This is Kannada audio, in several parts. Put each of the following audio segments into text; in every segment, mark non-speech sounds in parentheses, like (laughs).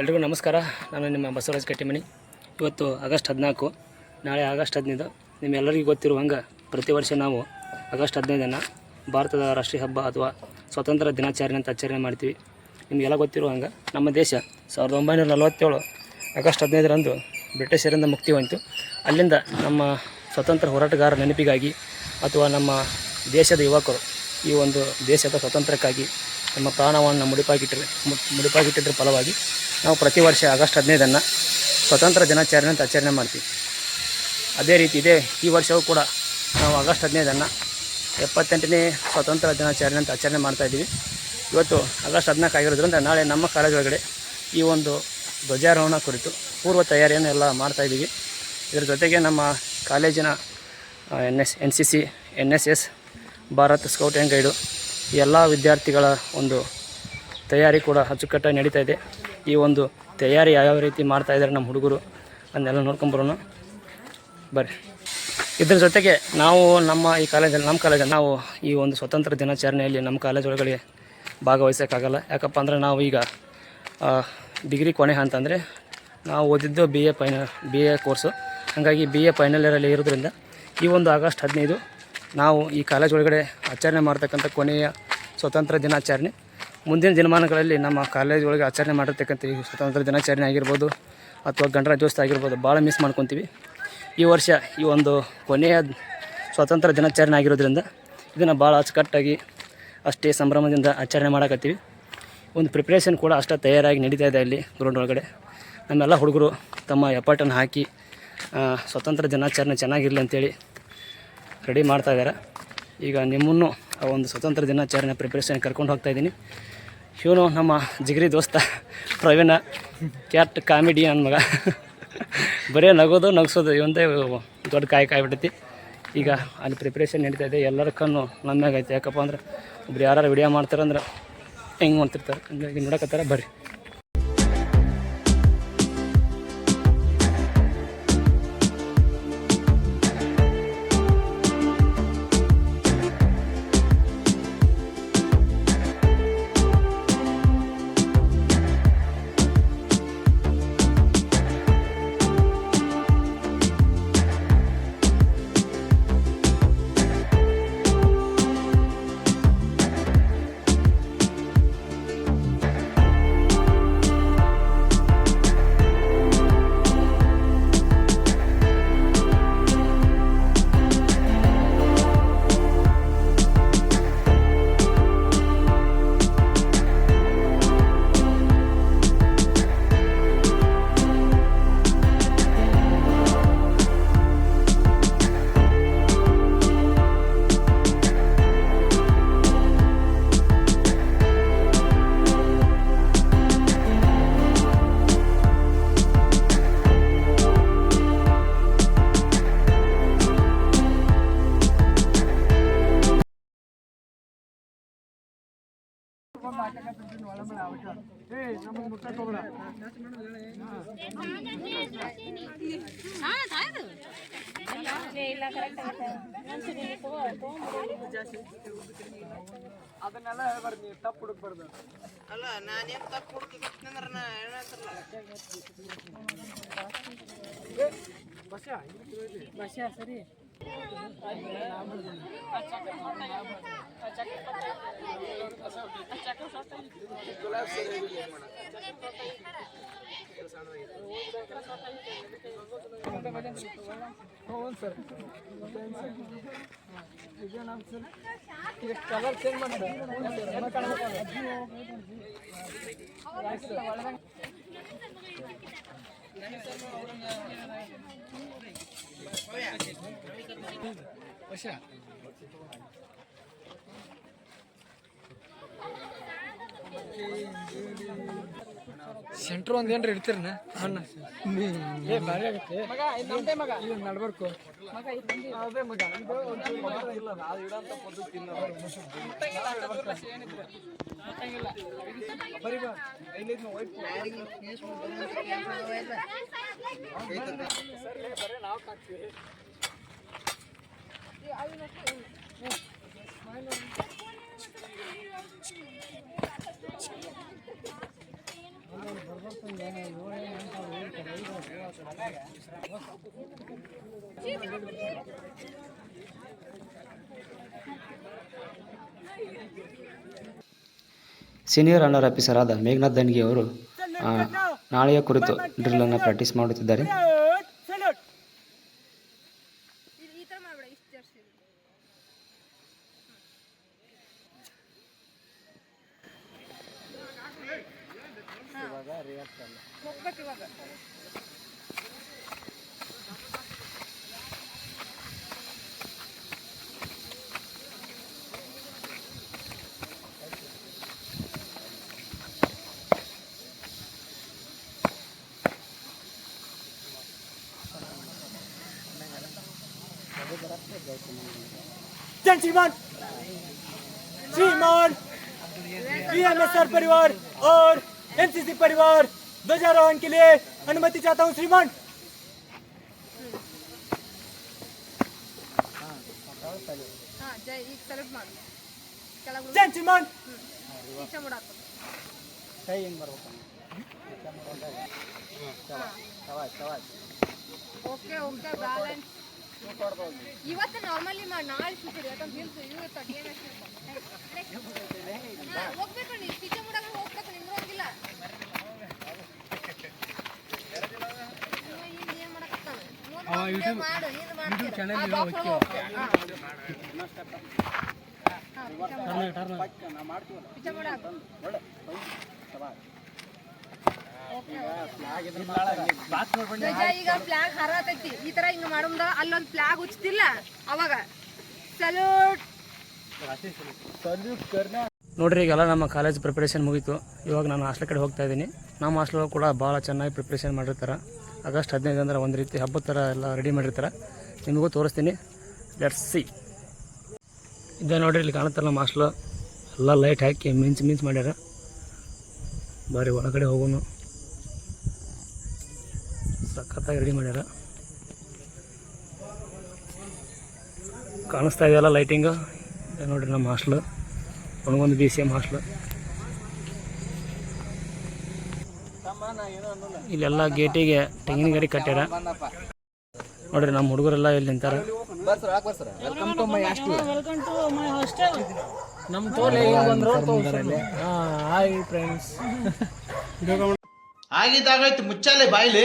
ಎಲ್ರಿಗೂ ನಮಸ್ಕಾರ. ನಾನು ನಿಮ್ಮ ಬಸವರಾಜ್ ಕಟ್ಟಿಮನಿ. ಇವತ್ತು ಆಗಸ್ಟ್ ಹದಿನಾಲ್ಕು, ನಾಳೆ ಆಗಸ್ಟ್ ಹದಿನೈದು. ನಿಮ್ಮೆಲ್ಲರಿಗೂ ಗೊತ್ತಿರುವಂಗೆ ಪ್ರತಿ ವರ್ಷ ನಾವು ಆಗಸ್ಟ್ ಹದಿನೈದನ್ನು ಭಾರತದ ರಾಷ್ಟ್ರೀಯ ಹಬ್ಬ ಅಥವಾ ಸ್ವಾತಂತ್ರ್ಯ ದಿನಾಚರಣೆ ಅಂತ ಆಚರಣೆ ಮಾಡ್ತೀವಿ. ನಿಮಗೆಲ್ಲ ಗೊತ್ತಿರುವಂಗೆ ನಮ್ಮ ದೇಶ ಸಾವಿರದ ಒಂಬೈನೂರ ನಲವತ್ತೇಳು ಆಗಸ್ಟ್ ಹದಿನೈದರಂದು ಬ್ರಿಟಿಷರಿಂದ ಮುಕ್ತಿ ಹೊಂತು ಅಲ್ಲಿಂದ ನಮ್ಮ ಸ್ವತಂತ್ರ ಹೋರಾಟಗಾರರ ನೆನಪಿಗಾಗಿ ಅಥವಾ ನಮ್ಮ ದೇಶದ ಯುವಕರು ಈ ಒಂದು ದೇಶದ ಸ್ವಾತಂತ್ರ್ಯಕ್ಕಾಗಿ ನಮ್ಮ ಪ್ರಾಣವನ್ನು ಮುಡಿಪಾಗಿಟ್ಟರೆ ಮುಡಿಪಾಗಿಟ್ಟಿದ್ರ ಫಲವಾಗಿ ನಾವು ಪ್ರತಿ ವರ್ಷ ಆಗಸ್ಟ್ ಹದಿನೈದನ್ನು ಸ್ವತಂತ್ರ ದಿನಾಚರಣೆ ಅಂತ ಆಚರಣೆ ಮಾಡ್ತೀವಿ. ಅದೇ ರೀತಿ ಇದೆ, ಈ ವರ್ಷವೂ ಕೂಡ ನಾವು ಆಗಸ್ಟ್ ಹದಿನೈದನ್ನು ಎಪ್ಪತ್ತೆಂಟನೇ ಸ್ವಾತಂತ್ರ್ಯ ದಿನಾಚರಣೆ ಅಂತ ಆಚರಣೆ ಮಾಡ್ತಾಯಿದ್ದೀವಿ ಇವತ್ತು ಆಗಸ್ಟ್ ಹದಿನಾಲ್ಕು ಆಗಿರೋದ್ರಿಂದ ನಾಳೆ ನಮ್ಮ ಕಾಲೇಜ್ ಒಳಗಡೆ ಈ ಒಂದು ಧ್ವಜಾರೋಹಣ ಕುರಿತು ಪೂರ್ವ ತಯಾರಿಯನ್ನು ಎಲ್ಲ ಮಾಡ್ತಾ ಇದ್ದೀವಿ. ಇದರ ಜೊತೆಗೆ ನಮ್ಮ ಕಾಲೇಜಿನ N S N C C N S S Bharat scout and guide ಎಲ್ಲ ವಿದ್ಯಾರ್ಥಿಗಳ ಒಂದು ತಯಾರಿ ಕೂಡ ಅಚ್ಚುಕಟ್ಟಾಗಿ ನಡೀತಾ ಇದೆ. ಈ ಒಂದು ತಯಾರಿ ಯಾವ್ಯಾವ ರೀತಿ ಮಾಡ್ತಾ ಇದ್ದಾರೆ ನಮ್ಮ ಹುಡುಗರು ಅದನ್ನೆಲ್ಲ ನೋಡ್ಕೊಂಬರೋಣ ಬರ್ರಿ. ಇದ್ರ ಜೊತೆಗೆ ನಾವು ನಮ್ಮ ಈ ಕಾಲೇಜಲ್ಲಿ, ನಮ್ಮ ಕಾಲೇಜಲ್ಲಿ ನಾವು ಈ ಒಂದು ಸ್ವತಂತ್ರ ದಿನಾಚರಣೆಯಲ್ಲಿ ನಮ್ಮ ಕಾಲೇಜ್ ಒಳಗಡೆ ಭಾಗವಹಿಸೋಕ್ಕಾಗಲ್ಲ. ಯಾಕಪ್ಪ ಅಂದರೆ ನಾವು ಈಗ ಡಿಗ್ರಿ ಕೊನೆ ಅಂತಂದರೆ ನಾವು ಓದಿದ್ದು B A final B A course ಹಾಗಾಗಿ ಬಿ ಎ ಫೈನಲ್ ಇಯರಲ್ಲಿ ಇರೋದ್ರಿಂದ ಈ ಒಂದು ಆಗಸ್ಟ್ ಹದಿನೈದು ನಾವು ಈ ಕಾಲೇಜ್ ಒಳಗಡೆ ಆಚರಣೆ ಮಾಡ್ತಕ್ಕಂಥ ಕೊನೆಯ ಸ್ವತಂತ್ರ ದಿನಾಚರಣೆ. ಮುಂದಿನ ದಿನಮಾನಗಳಲ್ಲಿ ನಮ್ಮ ಕಾಲೇಜ್ ಒಳಗೆ ಆಚರಣೆ ಮಾಡಿರ್ತಕ್ಕಂಥ ಈ ಸ್ವತಂತ್ರ ದಿನಾಚರಣೆ ಆಗಿರ್ಬೋದು ಅಥವಾ ಗಣರಾಜ್ಯೋತ್ಸವ ಆಗಿರ್ಬೋದು ಭಾಳ ಮಿಸ್ ಮಾಡ್ಕೊತೀವಿ. ಈ ವರ್ಷ ಈ ಒಂದು ಕೊನೆಯ ಸ್ವಾತಂತ್ರ್ಯ ದಿನಾಚರಣೆ ಆಗಿರೋದ್ರಿಂದ ಇದನ್ನು ಭಾಳ ಅಚ್ಚುಕಟ್ಟಾಗಿ ಅಷ್ಟೇ ಸಂಭ್ರಮದಿಂದ ಆಚರಣೆ ಮಾಡಕತ್ತೀವಿ. ಒಂದು ಪ್ರಿಪ್ರೇಷನ್ ಕೂಡ ಅಷ್ಟೇ ತಯಾರಾಗಿ ನಡೀತಾ ಇದೆ ಅಲ್ಲಿ ಗ್ರೌಂಡ್ ಒಳಗಡೆ. ನಮ್ಮೆಲ್ಲ ಹುಡುಗರು ತಮ್ಮ ಎಫರ್ಟನ್ನು ಹಾಕಿ ಸ್ವತಂತ್ರ ದಿನಾಚರಣೆ ಚೆನ್ನಾಗಿರಲಿ ಅಂತೇಳಿ ರೆಡಿ ಮಾಡ್ತಾ ಇದ್ದಾರೆ. ಈಗ ನಿಮ್ಮನ್ನು ಆ ಒಂದು ಸ್ವತಂತ್ರ ದಿನಾಚರಣೆ ಪ್ರಿಪ್ರೇಷನ್ ಕರ್ಕೊಂಡು ಹೋಗ್ತಾ ಇದ್ದೀನಿ. ಇವನು ನಮ್ಮ ಜಿಗ್ರಿ ದೋಸ್ತ ಪ್ರವೀಣ ಕ್ಯಾಟ್ ಕಾಮಿಡಿ ನನ್ನ ಮಗ. ಬರೀ ನಗೋದು, ನಗಿಸೋದು, ಇವಂದೇ ದೊಡ್ಡ ಕಾಯಿ ಕಾಯ್ಬಿಟ್ಟೈತಿ ಈಗ ಅಲ್ಲಿ ಪ್ರಿಪ್ರೇಷನ್ ನಡೀತಾ ಇದೆ. ಎಲ್ಲರ ಕಣ್ಣು ಐತೆ. ಯಾಕಪ್ಪ ಅಂದ್ರೆ ಒಬ್ರು ಯಾರು ವಿಡಿಯೋ ಮಾಡ್ತಾರಂದ್ರೆ ಹೆಂಗೆ ಮಾಡ್ತಿರ್ತಾರೆ? ಹಂಗಾಗಿ ನೋಡಕತ್ತಾರ. ಬರ್ರಿ. ಅದನ್ನೆಲ್ಲ ಹೇಳ್ಬಾರ್ದು ನೀವು ತಪ್ಪು ಹುಡುಕ್ಬಾರ್ದು. ಅಲ್ಲ ನಾನೇನ್ ತಪ್ಪು ಹುಡುಕಕತ್ನಂದ್ರ ನಾ ಹೇಳತ್ತಲ್ಲ ಸರ್. ಇದು ನಮ್ಮ ಸರ್ ಈಗ ಕಲರ್ ಚೇಂಜ್ ಮಾಡಿ ಎಲ್ಲ ಕಾಣ್ಬೇಕಲ್ಲ ವರ್ಷ ಸೆಂಟ್ರ್ ಒಂದ್ ಏನ್ರ ಇಡ್ತೀರನ? ಅಣ್ಣ ಏ ಆಗುತ್ತೆ. ಮಗ ಇದು ನಮ್ದೇ ಮಗ. ಇದು ನಡ್ಬರ್ಕು. ಮಗ ಅದೇ ಗೊಬ್ಬರ ಇಲ್ಲ ಇಡಂತ ಪದ್ಧತಿ ಇಲ್ಲ. ಮುಟ್ಟಂಗಿಲ್ಲ. ಬರೀ ಬಾ ಐದೈದು ವೈಟ್ ಬರೀ ನಾವು ಕಾಕ್ತೀವಿ ಬರ್ಬರ್ತಂಗೆ ಸೀನಿಯರ್ ಅಂಡರ್ ಆಫೀಸರ್ ಆದ ಮೇಘನಾಥ್ ದಂಡ್ಗಿ ಅವರು ನಾಳೆಯ ಕುರಿತು ಡ್ರಿಲ್ಲನ್ನು ಪ್ರಾಕ್ಟೀಸ್ ಮಾಡುತ್ತಿದ್ದಾರೆ. ಹೋಗ್ಬೇಕು ಇವಾಗ जन श्रीमान श्रीमान बीएमएसआर परिवार और एनसीसी परिवार, ध्वजारोहण के लिए अनुमति चाहता हूँ श्रीमान जय श्रीमान ओके ओके बैलेंस ಇವತ್ತು ನಾರ್ಮಲಿ ಮಾಡಿ ನಾಳೆ ಶೂಟಿರ್ ಯಾಕಂದ್ರೆ ಹಿಲ್ಸ್ ಏನು ಹೋಗ್ಬೇಕು ನೀವು. ಈಚೆ ಮಾಡಾಕ ಹೋಗ್ಬೇಕು ನಿಂದ್ರೋಂಗಿಲ್ಲ ಹೋಗಿಲ್ಲ. ಮಾಡು, ಇದು ಮಾಡ್ತೀರ. ಆ, ಧ್ವಜ ಈಗ ಫ್ಲಾಗ್ ಹರತೈತಿ. ಈ ತರ ಹಿಂಗ ಮಾಡೋದ ಅಲ್ಲೊಂದು ಫ್ಲಾಗ್ ಉಚ್ತಿಲ್ಲ ಅವಾಗ. ಸಲ್ಯೂಟ್ ನೋಡ್ರಿ, ಈಗೆಲ್ಲ ನಮ್ಮ ಕಾಲೇಜ್ ಪ್ರಿಪ್ರೇಷನ್ ಮುಗೀತು. ಇವಾಗ ನಾನು ಹಾಸ್ಟೆಲ್ ಕಡೆ ಹೋಗ್ತಾ ಇದ್ದೀನಿ. ನಮ್ಮ ಹಾಸ್ಟೆಲ್ ಕೂಡ ಭಾಳ ಚೆನ್ನಾಗಿ ಪ್ರಿಪ್ರೇಷನ್ ಮಾಡಿರ್ತಾರೆ. ಆಗಸ್ಟ್ ಹದಿನೈದು ಅಂದ್ರೆ ಒಂದು ರೀತಿ ಹಬ್ಬದ ಥರ ಎಲ್ಲ ರೆಡಿ ಮಾಡಿರ್ತಾರೆ. ನಿಮಗೂ ತೋರಿಸ್ತೀನಿ. ಸಿ ಇದೆ ನೋಡ್ರಿ, ಇಲ್ಲಿ ಕಾಣುತ್ತಲ್ಲ ನಮ್ಮ ಹಾಸ್ಟೆಲ್ ಎಲ್ಲ ಲೈಟ್ ಹಾಕಿ ಮಿಂಚ್ ಮಿಂಚ್ ಮಾಡ್ಯಾರ. ಬಾರಿ ಒಳಗಡೆ ಹೋಗೋನು. ಸಖತ್ತಾಗಿ ರೆಡಿ ಮಾಡ್ಯಾರ. ಕಾಣಿಸ್ತಾ ಇದೆಯಲ್ಲ ಲೈಟಿಂಗು ನೋಡಿರಿ ನಮ್ಮ ಹಾಸ್ಟ್ಲು ಒಣಗೊಂದು ಬಿ ಸಿ ಎಂ ಹಾಸ್ಟ್ಲು ಇಲ್ಲೆಲ್ಲ ಗೇಟಿಗೆ ತೆಂಗಿನ ಗಡಿ ಕಟ್ಟ್ಯಾರ. ನೋಡ್ರಿ ನಮ್ಮ ಹುಡುಗರೆಲ್ಲ ಇಲ್ಲಿ ನಿಂತಾರ. ನಮ್ಮ ತೋಲೆ ಬಂದ್ರು ಹಾಯ್ ಫ್ರೆಂಡ್ಸ್ (laughs) ಆಗಿದ್ದಾಗಾಯ್ತು ಮುಚ್ಚಾಲೆ ಬಾಯ್ಲಿ.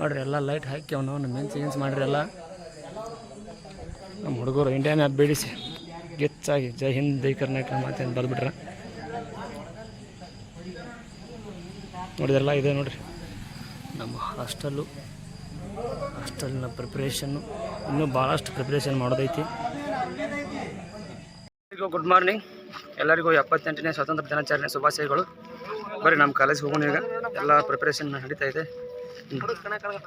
ನೋಡ್ರಿ, ಎಲ್ಲ ಲೈಟ್ ಹಾಕಿ ಅವನು ಮೆನ್ಸ್ ಗಿನ್ಸ್ ಮಾಡ್ರಿ ಎಲ್ಲ? ನಮ್ಮ ಹುಡುಗರು ಇಂಡಿಯನ್ ಬೇಡಿಸಿ. ಗೆಚ್ಚಾಗಿ ಜೈ ಹಿಂದ್, ಜೈ ಕರ್ನಾಟಕ ಮಾತೇನು ಬರೆದ್ಬಿಟ್ರ. ನೋಡಿದ್ರಲ್ಲ ಇದೆ ನೋಡ್ರಿ. ನಮ್ಮ ಹಾಸ್ಟೆಲ್ಲು ಹಾಸ್ಟೆಲ್ನ ಪ್ರಿಪ್ರೇಷನ್ನು ಇನ್ನೂ ಭಾಳಷ್ಟು ಪ್ರಿಪ್ರೇಷನ್ ಮಾಡೋದೈತಿ. ಎಲ್ಲರಿಗೂ ಗುಡ್ ಮಾರ್ನಿಂಗ್. ಎಲ್ಲರಿಗೂ ಎಪ್ಪತ್ತೆಂಟನೇ ಸ್ವಾತಂತ್ರ್ಯ ದಿನಾಚರಣೆ ಶುಭಾಶಯಗಳು. ಬರ್ರಿ, ನಮ್ಮ ಕಾಲೇಜ್ಗೆ ಹೋಗೋಣ ಈಗ. ಎಲ್ಲ ಪ್ರಿಪ್ರೇಷನ್ ನಡೀತಾ ಇದೆ.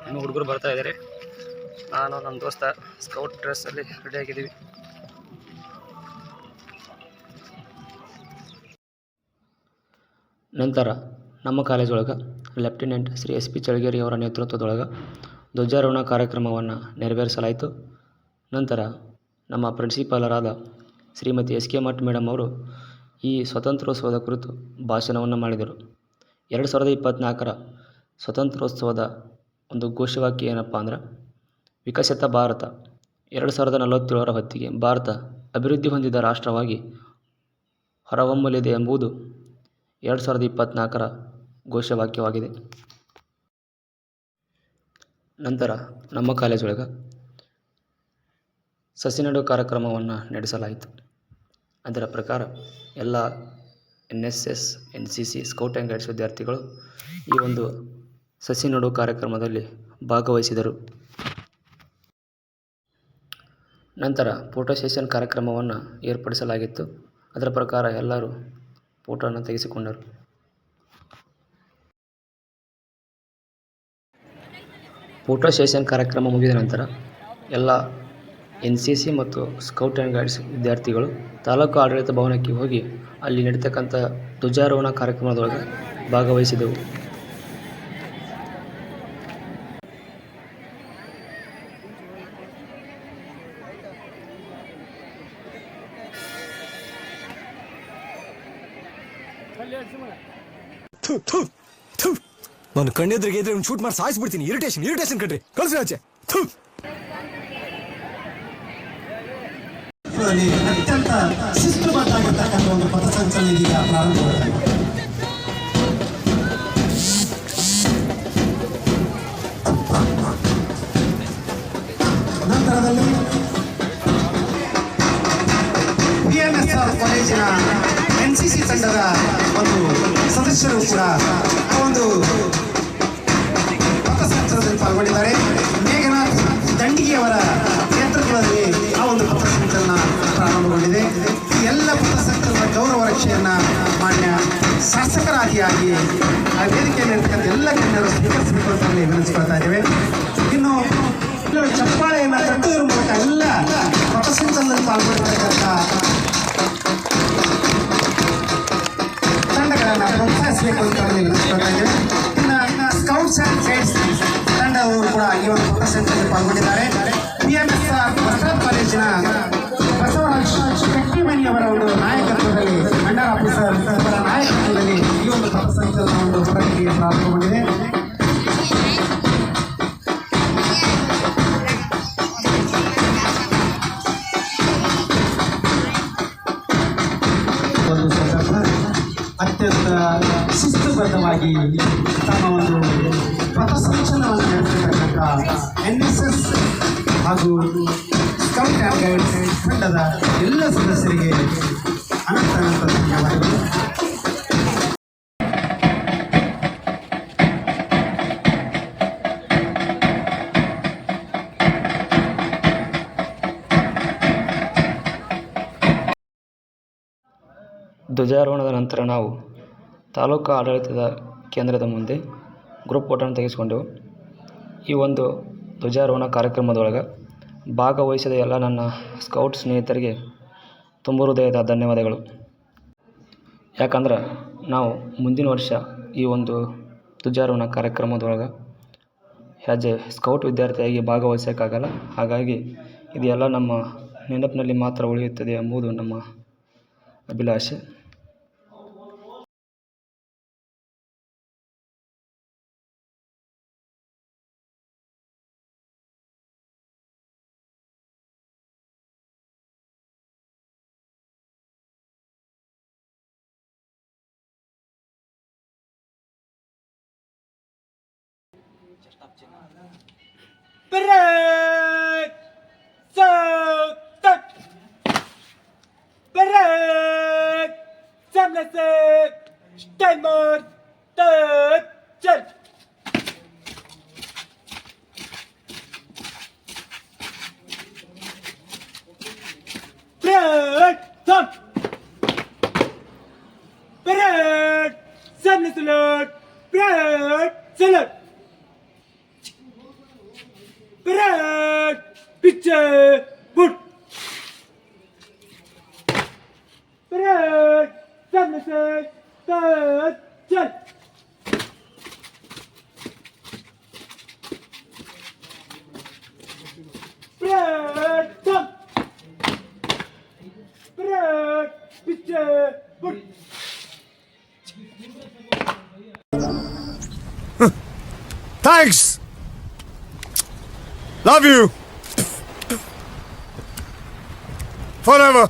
ಇನ್ನು ಹುಡುಗರು ಬರ್ತಾ ಇದ್ದಾರೆ ನಾನು, ನಮ್ಮ ದೋಸ್ತ ಸ್ಕೌಟ್ ಡ್ರೆಸ್ಸಲ್ಲಿ ರೆಡಿ ಆಗಿದ್ದೀವಿ. ನಂತರ ನಮ್ಮ ಕಾಲೇಜ್ ಒಳಗೆ lieutenant Shri S P Chalageri ಅವರ ನೇತೃತ್ವದೊಳಗೆ ಧ್ವಜಾರೋಹಣ ಕಾರ್ಯಕ್ರಮವನ್ನು ನೆರವೇರಿಸಲಾಯಿತು. ನಂತರ ನಮ್ಮ ಪ್ರಿನ್ಸಿಪಾಲರಾದ Shrimati S K Math madam ಅವರು ಈ ಸ್ವತಂತ್ರೋತ್ಸವದ ಕುರಿತು ಭಾಷಣವನ್ನು ಮಾಡಿದರು. ಎರಡು ಸಾವಿರದ ಇಪ್ಪತ್ತ್ನಾಲ್ಕರ ಸ್ವತಂತ್ರೋತ್ಸವದ ಒಂದು ಘೋಷವಾಕ್ಯ ಏನಪ್ಪ ಅಂದ್ರೆ, ವಿಕಸಿತ ಭಾರತ. ಎರಡು ಸಾವಿರದ ನಲವತ್ತೇಳರ ಹೊತ್ತಿಗೆ ಭಾರತ ಅಭಿವೃದ್ಧಿ ಹೊಂದಿದ ರಾಷ್ಟ್ರವಾಗಿ ಹೊರಹೊಮ್ಮಲಿದೆ ಎಂಬುದು ಎರಡು ಸಾವಿರದ ಇಪ್ಪತ್ತ್ನಾಲ್ಕರ ಘೋಷವಾಕ್ಯವಾಗಿದೆ. ನಂತರ ನಮ್ಮ ಕಾಲೇಜೊಳಗೆ ಸಸಿ ನೆಡು ಕಾರ್ಯಕ್ರಮವನ್ನು ನಡೆಸಲಾಯಿತು. ಅದರ ಪ್ರಕಾರ ಎಲ್ಲ N S S N C C scout and guides ವಿದ್ಯಾರ್ಥಿಗಳು ಈ ಒಂದು ಸಸಿ ನೆಡು ಕಾರ್ಯಕ್ರಮದಲ್ಲಿ ಭಾಗವಹಿಸಿದರು. ನಂತರ ಫೋಟೋ ಸೆಷನ್ ಕಾರ್ಯಕ್ರಮವನ್ನು ಏರ್ಪಡಿಸಲಾಗಿತ್ತು. ಅದರ ಪ್ರಕಾರ ಎಲ್ಲರೂ ಫೋಟೋವನ್ನು ತೆಗೆಸಿಕೊಂಡರು. ಫೋಟೋ ಸೆಷನ್ ಕಾರ್ಯಕ್ರಮ ಮುಗಿದ ನಂತರ ಎಲ್ಲ ಎನ್ ಸಿ ಸಿ ಮತ್ತು ಸ್ಕೌಟ್ ಆ್ಯಂಡ್ ಗೈಡ್ಸ್ ವಿದ್ಯಾರ್ಥಿಗಳು ತಾಲೂಕು ಆಡಳಿತ ಭವನಕ್ಕೆ ಹೋಗಿ ಅಲ್ಲಿ ನಡೀತಕ್ಕಂಥ ಧ್ವಜಾರೋಹಣ ಕಾರ್ಯಕ್ರಮದೊಳಗೆ ಭಾಗವಹಿಸಿದೆವು. ನಾನು ಕಣ್ಣೆದ್ರಿಗೆ ಇದ್ರೆ ಶೂಟ್ ಮಾಡಿ ಸಾಯಿಸ್ಬಿಡ್ತೀನಿ ಇರಿಟೇಷನ್ ಇರಿಟೇಷನ್ ಕಣ್ರಿ. ಕಳ್ಸಿ ಆಚೆ. ಥು. ದಲ್ಲಿ ಅತ್ಯಂತ ಶಿಸ್ತುಬದ್ಧಾಗಿರ್ತಕ್ಕಂಥ ಒಂದು ಪಥಸಂಚಲನ ಇದೀಗ ಪ್ರಾರಂಭವಾಗಿದೆ ನಂತರದಲ್ಲಿ ಬಿಎಂಎಸ್ಆರ್ ಕಾಲೇಜಿನ ಎನ್ ಸಿ ಸಿ ತಂಡದ ಒಂದು ಸದಸ್ಯರು ಕೂಡ ಒಂದು ಪಥಸಂಚಲನದಲ್ಲಿ ಪಾಲ್ಗೊಂಡಿದ್ದಾರೆ ಶಾಸಕರಾದಿಯಾಗಿ ಆ ವೇದಿಕೆಯಲ್ಲಿರ್ತಕ್ಕಂಥ ಎಲ್ಲ ಗಣ್ಯರು ಸ್ವೀಕರಿಸಬೇಕು ಅಂತ ಹೇಳಿ ವಿನಂತಿಸ್ಕೊಳ್ತಾ ಇದ್ದೇವೆ. ಇನ್ನು ಚಪ್ಪಾಳೆಯನ್ನು ಕಟ್ಟುವುದರ ಮೂಲಕ ಎಲ್ಲ ಪಥಸಂಚಲನದಲ್ಲಿ ಪಾಲ್ಗೊಂಡಿರ್ತಕ್ಕಂಥ ತಂಡಗಳನ್ನು ಪ್ರೋತ್ಸಾಹಿಸಬೇಕು ಅಂತ ಹೇಳಿ ವಿನಂತಿಸ್ಕೊಳ್ತಾ ಇದ್ದೇವೆ. ಇನ್ನು ಸ್ಕೌಟ್ಸ್ ಆ್ಯಂಡ್ ಸೈಡ್ಸ್ ತಂಡವರು ಕೂಡ ಈ ಒಂದು ಪಥಸಂಚಲನದಲ್ಲಿ ಪಾಲ್ಗೊಂಡಿದ್ದಾರೆ. ಬಿಎಂಎಸ್ಆರ್ ಭದ್ರಾತ್ ಕಾಲೇಜಿನ ಒಂದು ಒಂದು ಪ್ರಕ್ರಿಯೆ ಪ್ರಾರಂಭಗೊಂಡಿದೆ ಒಂದು ಸಂದರ್ಭ ಅತ್ಯಂತ ಶಿಸ್ತುಬದ್ಧವಾಗಿ ತಮ್ಮ ಒಂದು ಪಥಸಂಚಲನವನ್ನು ನಡೆಸಿರ್ತಕ್ಕಂಥ ಎನ್ ಎಸ್ ಎಸ್ ಹಾಗೂ ಸ್ಕೌಟ್ ಆ್ಯಂಡ್ ಗೈಡ್ಸ್ ತಂಡದ ಎಲ್ಲ ಸದಸ್ಯರಿಗೆ ಧ್ವಜಾರೋಹಣದ ನಂತರ ನಾವು ತಾಲೂಕು ಆಡಳಿತದ ಕೇಂದ್ರದ ಮುಂದೆ ಗ್ರೂಪ್ ಫೋಟೋನ ತೆಗೆಸಿಕೊಂಡೆವು ಈ ಒಂದು ಧ್ವಜಾರೋಹಣ ಕಾರ್ಯಕ್ರಮದೊಳಗೆ ಭಾಗವಹಿಸಿದ ಎಲ್ಲ ನನ್ನ ಸ್ಕೌಟ್ ಸ್ನೇಹಿತರಿಗೆ ತುಂಬ ಹೃದಯದ ಧನ್ಯವಾದಗಳು. ಯಾಕಂದ್ರೆ ನಾವು ಮುಂದಿನ ವರ್ಷ ಈ ಒಂದು ಧ್ವಜಾರೋಹಣ ಕಾರ್ಯಕ್ರಮದೊಳಗೆ ಆ್ಯಸ್ ಎ ಸ್ಕೌಟ್ ವಿದ್ಯಾರ್ಥಿಯಾಗಿ ಭಾಗವಹಿಸೋಕ್ಕಾಗಲ್ಲ. ಹಾಗಾಗಿ ಇದೆಲ್ಲ ನಮ್ಮ ನೆನಪಿನಲ್ಲಿ ಮಾತ್ರ ಉಳಿಯುತ್ತದೆ ಎಂಬುದು ನಮ್ಮ ಅಭಿಲಾಷೆ. Break! So, tak! Break! Samlasek! Steinmord! Tak! Check! Thanks. Love you. Forever.